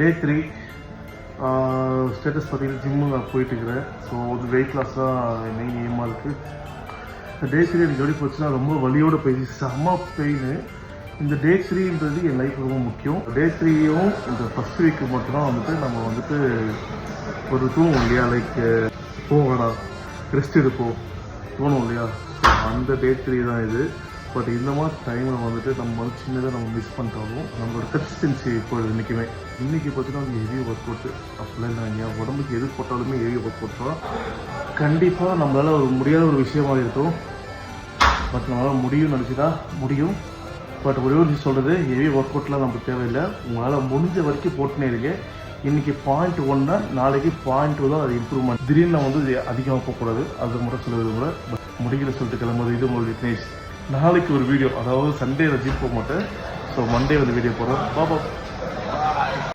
டே three status பார்த்தீங்கன்னா gym நான் போயிட்டு இருக்கிறேன் ஸோ அது வெயிட் லாஸ் தான் மெயின் எய்மாக இருக்குது டே த்ரீ எனக்கு எப்படி போச்சுன்னா ரொம்ப வலியோட போயிடுச்சு. செம்ம பெயின் இந்த டே த்ரீன்றது என் லைஃப் ரொம்ப முக்கியம். டே த்ரீயும் இந்த ஃபஸ்ட் வீக்கு மட்டும்தான் வந்துட்டு நம்ம வந்துட்டு ஒரு தூணும் இல்லையா? லைக் போகடா ரெஸ்ட் எடுப்போம். தோணும் இல்லையா? அந்த டே த்ரீ தான் இது. பட் இந்த மாதிரி டைமில் வந்துட்டு நம்ம வந்து சின்னதாக நம்ம மிஸ் பண்ணிட்டாலும் நம்மளோட கன்சிஸ்டன்சி இப்போ இன்றைக்குமே இன்றைக்கி பார்த்தீங்கன்னா வந்து ஹெவி ஒர்க் அவுட்டு அப்படிலாம் இல்லை என் உடம்புக்கு எது போட்டாலுமே ஹெவி ஒர்க் அவுட் தான் கண்டிப்பாக நம்மளால் ஒரு முடியாத ஒரு விஷயமா இருக்கும் பட் நம்மளால் முடியும்னு நினச்சிட்டா முடியும். பட் ஒரே ஒரு சொல்கிறது ஹெவி ஒர்க் அவுட்லாம் நமக்கு தேவையில்லை. உங்களால் முடிஞ்ச வரைக்கும் போட்டுனே இருக்கு இன்றைக்கி பாயிண்ட் ஒன்னா நாளைக்கு பாயிண்ட் டூ தான் அது இம்ப்ரூவ்மெண்ட் திடீர்னு வந்து அதிகமாக போகக்கூடாது. அது மட்டும் சொல்ல விரும்புகிறேன் பட் முடியல சொல்லிட்டு கிளம்புறது. இது உங்களுடைய விக்னேஷ் நாளைக்கு ஒரு வீடியோ அதாவது சண்டே ஜிம் போக மாட்டேன். ஸோ மண்டே வந்து வீடியோ போகிறேன் பாப்பா